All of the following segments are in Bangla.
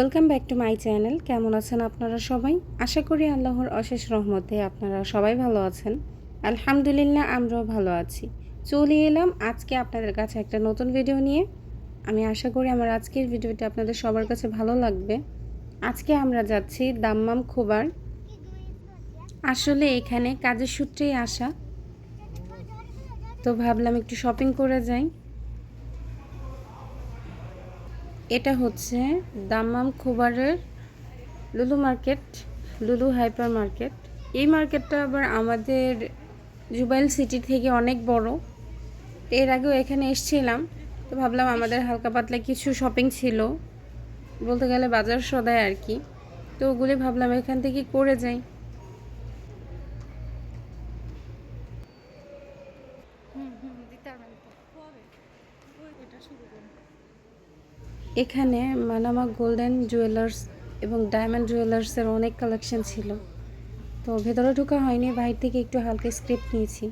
Welcome back to my channel কেমন আছেন আপনারা সবাই? আশা করি আল্লাহর অশেষ রহমতে আপনারা সবাই ভালো আছেন। আলহামদুলিল্লাহ, আমরাও ভালো আছি। চলে এলাম আজকে আপনাদের কাছে একটা নতুন ভিডিও নিয়ে। আমি আশা করি আমার আজকের ভিডিওটি আপনাদের সবার কাছে ভালো লাগবে। আজকে আমরা যাচ্ছি দাম্মাম খোবার। আসলে এখানে কাজের সূত্রেই আসা। তো ভাবলাম একটু শপিং করে যাই। এটা হচ্ছে দাম্মাম খোবারের লুলু মার্কেট, লুলু হাইপার মার্কেট। এই মার্কেটটা আবার আমাদের জুবাইল সিটি থেকে অনেক বড়। এর আগেও এখানে এসেছিলাম, তো ভাবলাম আমাদের হালকা পাতলা কিছু শপিং ছিল, বলতে গেলে বাজার সদায় আর কি। তো ওগুলি ভাবলাম এখান থেকে করে যাই। এখানে মানামা গোল্ডেন জুয়েলার্স এবং ডায়মন্ড জুয়েলার্সের অনেক কালেকশন ছিল। তো ভেতরে ঢোকা হয়নি, বাইরে থেকে একটু হালকা স্ক্রিপ্ট নিয়েছি।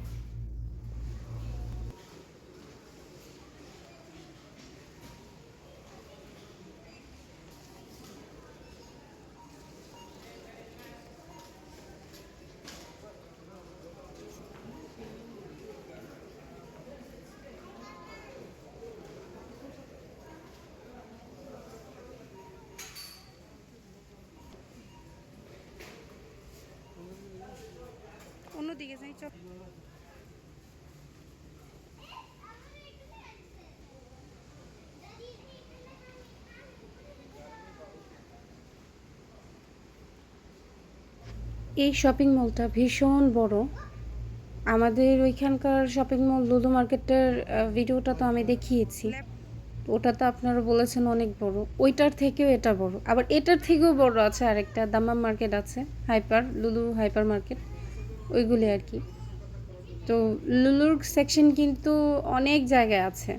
অন্যদিকে যাই চল। এই শপিং মলটা ভীষণ বড়। আমাদের ওইখানকার শপিং মল লুলু মার্কেটের ভিডিওটা তো আমি দেখিয়েছি। ওটা তো আপনারা বলেছেন অনেক বড়। ওইটার থেকেও এটা বড়। আবার এটার থেকেও বড় আছে আরেকটা দামাম মার্কেট আছে হাইপার লুলু হাইপার মার্কেট ওইগুলি আর কি। তো লুলুর সেকশন কিন্তু অনেক জায়গায় আছে।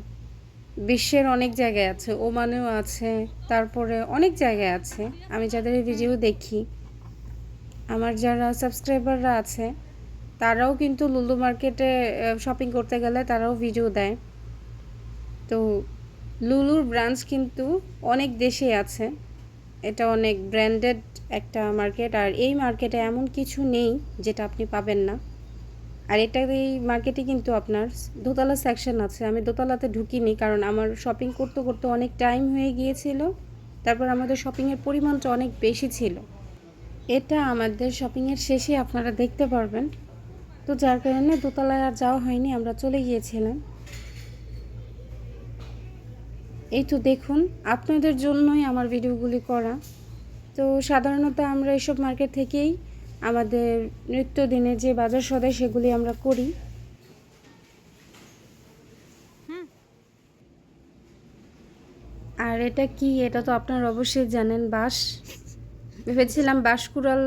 বিশ্বের অনেক জায়গায় আছে, ওমানেও আছে, তারপরে অনেক জায়গায় আছে। আমি যাদের ভিডিও দেখি, আমার যারা সাবস্ক্রাইবাররা আছে, তারাও কিন্তু লুলু মার্কেটে শপিং করতে গেলে তারাও ভিডিও দেয়। তো লুলুর ব্রাঞ্চ কিন্তু অনেক দেশে আছে। এটা অনেক ব্র্যান্ডেড একটা মার্কেট আর এই মার্কেটে এমন কিছু নেই যেটা আপনি পাবেন না। আর এটা এই মার্কেটে কিন্তু আপনার দোতলা সেকশন আছে। আমি দোতলাতে ঢুকিনি, কারণ আমার শপিং করতে করতে অনেক টাইম হয়ে গিয়েছিল। তারপর আমাদের শপিংয়ের পরিমাণটা অনেক বেশি ছিল। এটা আমাদের শপিংয়ের শেষে আপনারা দেখতে পারবেন। তো যার কারণে দোতলায় আর যাওয়া হয়নি, আমরা চলে গিয়েছিলাম। এই তো দেখুন আপনাদের জন্যই আমার ভিডিওগুলি করা। তো সাধারণত আমরা এইসব মার্কেট থেকেই আমাদের নিত্যদিনের যে বাজার সদাই সেগুলি আমরা করি। আর এটা কি? এটা তো আপনারা অবশ্যই জানেন বাঁশ। ভেবেছিলাম বাঁশ কুড়াল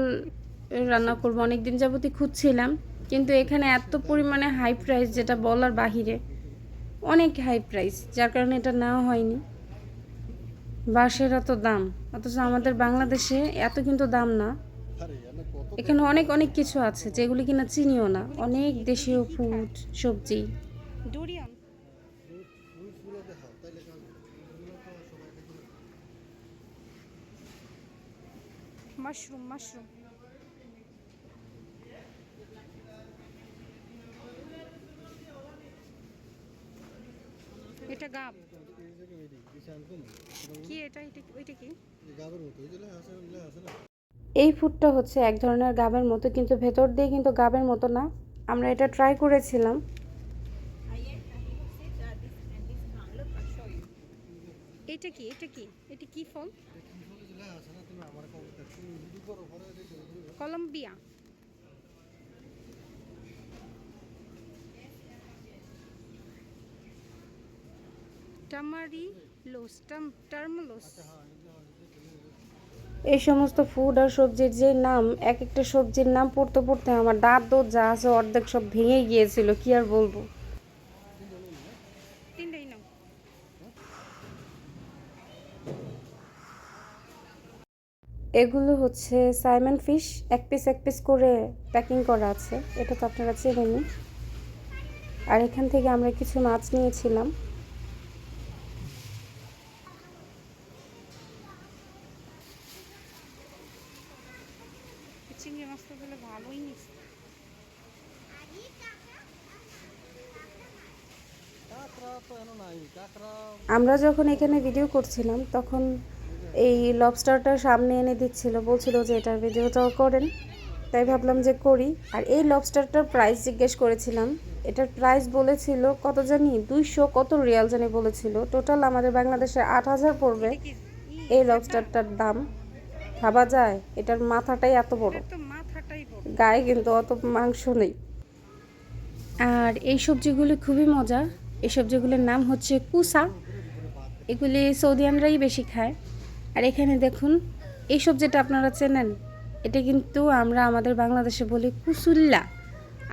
রান্না করব অনেক দিন যাবতই খুঁজছিলাম। কিন্তু এখানে এত পরিমাণে হাই প্রাইস যেটা বলার বাহিরে। অনেক হাই প্রাইস যার কারণে এটা নেওয়া হয়নি। বাঁশের এত দাম, অথচ আমাদের বাংলাদেশে এত কিন্তু দাম না। এখানে অনেক অনেক কিছু আছে, যেগুলি কিনা চিনিও না। অনেক দেশীয় ফুড, সবজি। Mushroom mushroom. এটা গাব কি এটা এটা কি এই ফুডটা হচ্ছে এক ধরনের গাবের মতো কিন্তু ভেতর দিয়ে কিন্তু গাবের মতো না আমরা এটা ট্রাই করেছিলাম এটা কি এটা কি এটা কি ফল কলম্বিয়া টামারি লোস টার্মলোস এই সমস্ত ফুড আর সবজির যে নাম এক একটা সবজির নাম পড়তে পড়তে আমার দাঁত দোত যা আছে অর্ধেক সব ভেঙে গিয়েছিল কি আর বলব? এগুলো হচ্ছে সাইমন ফিশ এক পিস এক পিস করে প্যাকিং করা আছে এটা তো আপনারা চেনেনি আর এখান থেকে আমরা কিছু মাছ নিয়েছিলাম চিংড়ি মাছটা তাহলে ভালোই নিচ্ছে কাঁকড়া তো এনো নাই কাঁকড়া আমরা যখন এখানে ভিডিও করছিলাম তখন এই লবস্টারটা সামনে এনে দিচ্ছিল বলছিল যে এটার ভিডিওটাও করেন। তাই ভাবলাম যে করি। আর এই লবস্টারটার প্রাইস জিজ্ঞেস করেছিলাম। এটার প্রাইস বলেছিল কত জানি দুইশো কত রিয়াল জানি বলেছিল। টোটাল আমাদের বাংলাদেশে আট হাজার পড়বে এই লবস্টারটার দাম। ভাবা যায় এটার মাথাটাই এত বড়। গায়ে কিন্তু অত মাংস নেই। আর এই সবজিগুলি খুবই মজা এই সবজিগুলোর নাম হচ্ছে কুসা। এগুলি সৌদিয়ানরাই বেশি খায় আর এখানে দেখুন এই সবজিটা আপনারা চেনেন, এটা কিন্তু আমরা আমাদের বাংলাদেশে বলি কুসুল্লা।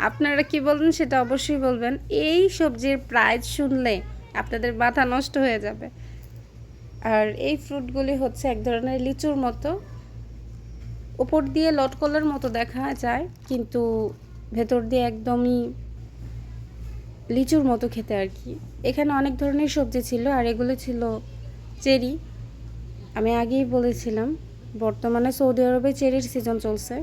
আপনারা কি বলবেন সেটা অবশ্যই বলবেন। এই সবজির প্রাইস শুনলে আপনাদের মাথা নষ্ট হয়ে যাবে। আর এই ফ্রুটগুলি হচ্ছে এক ধরনের লিচুর মতো। উপর দিয়ে লটকলের মতো দেখা যায়, কিন্তু ভেতর দিয়ে একদমই লিচুর মতো খেতে আর কি। এখানে অনেক ধরনের সবজি ছিল আর এগুলো ছিল চেরি। আমি আগেই বলেছিলাম, বর্তমানে সৌদি আরবে চেরির সিজন চলছে।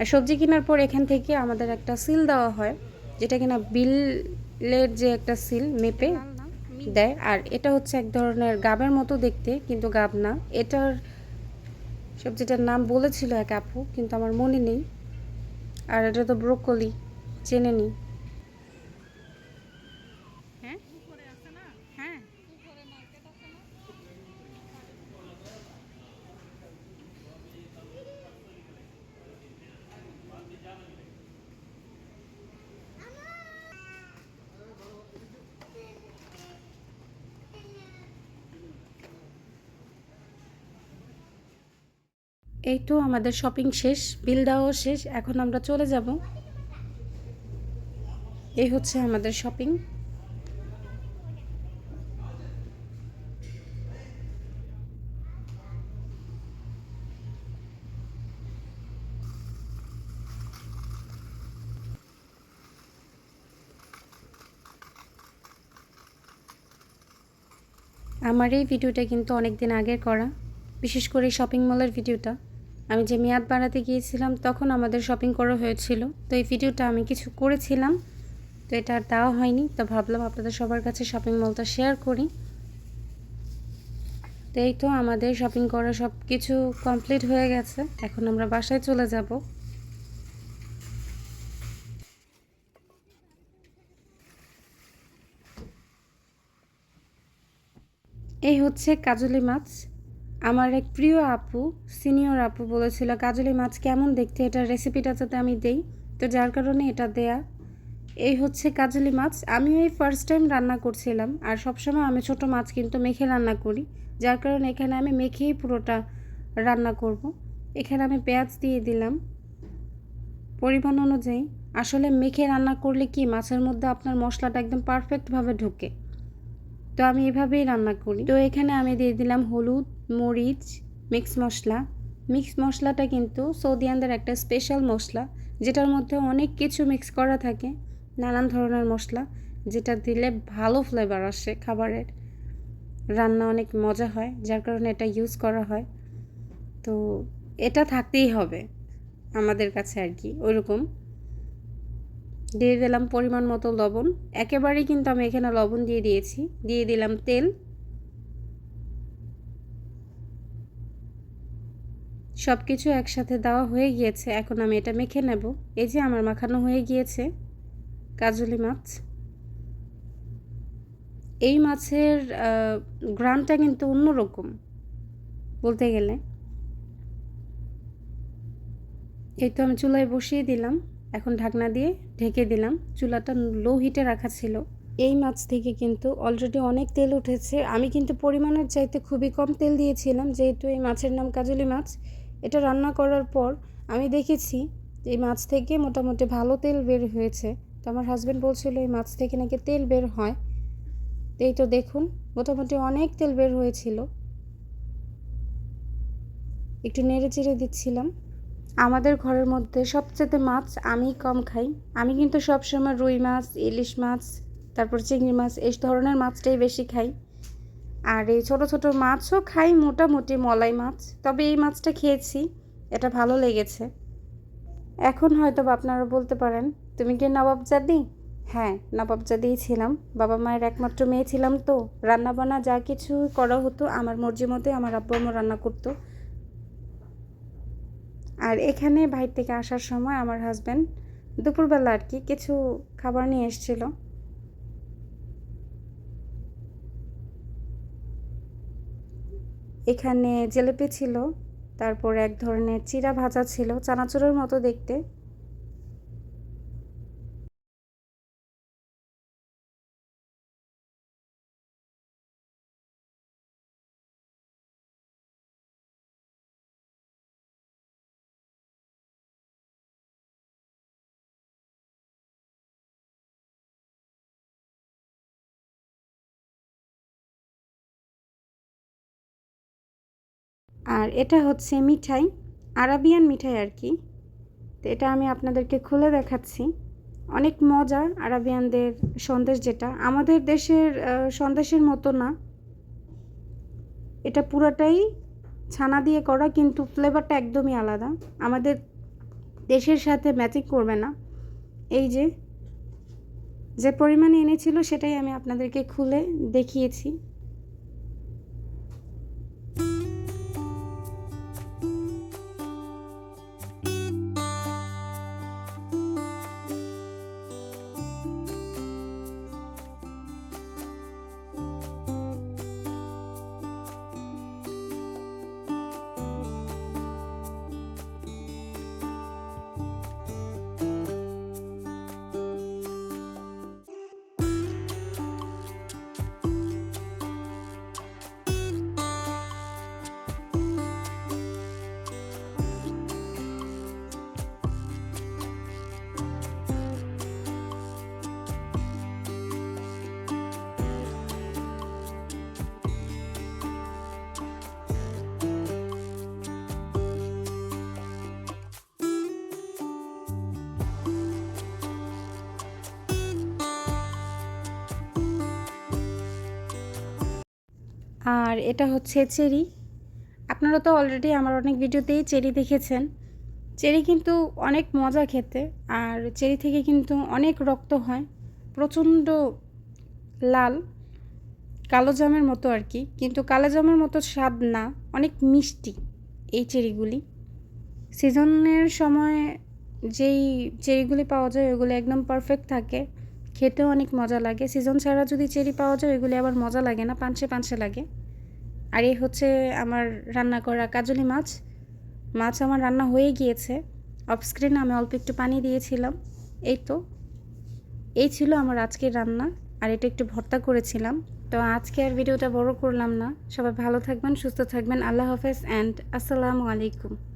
আর সবজি কেনার পর এখান থেকে আমাদের একটা সিল দেওয়া হয়, যেটা কিনা বিলের যে একটা সিল মেপে দেয়। আর এটা হচ্ছে এক ধরনের গাবের মতো দেখতে, কিন্তু গাব না। এটার সবজিটার নাম বলেছিল এক আপু, কিন্তু আমার মনে নেই। আর এটা তো ব্রোকলি, চেনে নিই হ্যাঁ হ্যাঁ এই তো আমাদের শপিং শেষ বিল দেওয়াও শেষ, এখন আমরা চলে যাব। এই হচ্ছে আমাদের শপিং আমার এই ভিডিওটা কিন্তু অনেক দিন আগের করা, বিশেষ করে শপিং মলের ভিডিওটা আমি যে মেয়াদ বাড়াতে গিয়েছিলাম, তখন আমাদের শপিং করা হয়েছিল। তো এই ভিডিওটা আমি কিছু করেছিলাম। তো এটা আর দেওয়া হয়নি। তো ভাবলাম আপনাদের সবার কাছে শপিং মলটা শেয়ার করি। তো এই তো আমাদের শপিং করা সব কিছু কমপ্লিট হয়ে গেছে। এখন আমরা বাসায় চলে যাব। এই হচ্ছে কাজলি মাছ। আমার এক প্রিয় আপু সিনিয়র আপু বলেছিল, কাজলি মাছ কেমন দেখতে? এটার রেসিপিটা যাতে আমি দেই। তো যার কারণে এটা দেয়া। এই হচ্ছে কাজলি মাছ। আমিও এই ফার্স্ট টাইম রান্না করছিলাম। আর সবসময় আমি ছোট মাছ কিন্তু মেখে রান্না করি। যার কারণে এখানে আমি মেখেই পুরোটা রান্না করব। এখানে আমি পেঁয়াজ দিয়ে দিলাম। পরিমাণ অনুযায়ী। আসলে মেখে রান্না করলে কি, মাছের মধ্যে আপনার মশলাটা একদম পারফেক্টভাবে ঢোকে। তো আমি এভাবেই রান্না করি। তো এখানে আমি দিয়ে দিলাম হলুদ মরিচ মিক্স মশলা। মিক্স মশলাটা কিন্তু সৌদিয়ানদের একটা স্পেশাল মশলা, যেটার মধ্যে অনেক কিছু মিক্স করা থাকে। নানান ধরনের মশলা, যেটা দিলে ভালো ফ্লেভার আসে খাবারের। রান্না অনেক মজা হয়, যার কারণে এটা ইউজ করা হয়। তো এটা থাকতেই হবে আমাদের কাছে আর কি, ওইরকম। দিয়ে দিলাম পরিমাণ মতো লবণ। একেবারেই কিন্তু আমি এখানে লবণ দিয়ে দিয়েছি। দিয়ে দিলাম তেল। সব কিছু একসাথে দেওয়া হয়ে গিয়েছে, এখন আমি এটা মেখে নেব। এই যে আমার মাখানো হয়ে গিয়েছে কাজলি মাছ। এই মাছের গ্রামটা কিন্তু অন্যরকম বলতে গেলে। এই তো আমি চুলায় বসিয়ে দিলাম, এখন ঢাকনা দিয়ে ঢেকে দিলাম। চুলাটা লো হিটে রাখা ছিল। এই মাছ থেকে কিন্তু অলরেডি অনেক তেল উঠেছে। আমি কিন্তু পরিমাণের চাইতে খুবই কম তেল দিয়েছিলাম, যেহেতু এই মাছের নাম কাজলি মাছ। এটা রান্না করার পর আমি দেখেছি এই মাছ থেকে মোটামুটি ভালো তেল বের হয়েছে। তো আমার হাজব্যান্ড বলছিল, এই মাছ থেকে নাকি তেল বের হয়? এই তো দেখুন, মোটামুটি অনেক তেল বের হয়েছিল। একটু নেড়ে চেড়ে দিচ্ছিলাম। আমাদের ঘরের মধ্যে সবচেয়ে মাছ আমি কম খাই। আমি কিন্তু সবসময় রুই মাছ, ইলিশ মাছ, তারপর চিংড়ি মাছ, এই ধরনের মাছটাই বেশি খাই। আর এই ছোট ছোট মাছও খাই, মোটামুটি মলাই মাছ। তবে এই মাছটা খেয়েছি, এটা ভালো লেগেছে। এখন হয়তো আপনারা বলতে পারেন, তুমি কি নবাবজাদি হ্যাঁ নবাবজাদিই ছিলাম। বাবা মায়ের একমাত্র মেয়ে ছিলাম তো। রান্না বান্না যা কিছু করা হতো, আমার মর্জি মতে আমার আব্বু আম্মু রান্না করতো। আর এখানে বাইর থেকে আসার সময় আমার হাজব্যান্ড দুপুরবেলা আর কি কিছু খাবার নিয়ে এসেছিল। এখানে জেলেপি ছিল তারপর এক ধরনের চিরা ভাজা ছিল চানাচুরের মতো দেখতে। আর এটা হচ্ছে মিঠাই, আরাবিয়ান মিঠাই আর কি। তো এটা আমি আপনাদেরকে খুলে দেখাচ্ছি। অনেক মজা আরাবিয়ানদের সন্দেশ যেটা। আমাদের দেশের সন্দেশের মতো না। এটা পুরোটাই ছানা দিয়ে করা, কিন্তু ফ্লেভারটা একদমই আলাদা। আমাদের দেশের সাথে ম্যাচিং করবে না। এই যে যে পরিমাণে এনেছিল সেটাই আমি আপনাদেরকে খুলে দেখিয়েছি। আর এটা হচ্ছে চেরি। আপনারা তো অলরেডি আমার অনেক ভিডিওতেই চেরি দেখেছেন। চেরি কিন্তু অনেক মজা খেতে, আর চেরি থেকে কিন্তু অনেক রক্ত হয়, প্রচণ্ড লাল, কালো জামের মতো আর কি। কিন্তু কালো জামের মতো স্বাদ না, অনেক মিষ্টি এই চেরিগুলি। সিজনের সময় যেই চেরিগুলি পাওয়া যায় ওগুলো একদম পারফেক্ট থাকে। খেতেও অনেক মজা লাগে। সিজন ছাড়া যদি চেরি পাওয়া যায়, ওইগুলি আবার মজা লাগে না, পানসে পানসে লাগে। আর এই হচ্ছে আমার রান্না করা কাজলি মাছ। মাছ আমার রান্না হয়ে গিয়েছে। অফ স্ক্রিনে আমি অল্প একটু পানি দিয়েছিলাম। এই তো। এই ছিল আমার আজকের রান্না। আর এটা একটু ভর্তা করেছিলাম। তো আজকে আর ভিডিওটা বড় করলাম না। সবাই ভালো থাকবেন, সুস্থ থাকবেন। আল্লাহ হাফেজ অ্যান্ড আসসালামু আলাইকুম।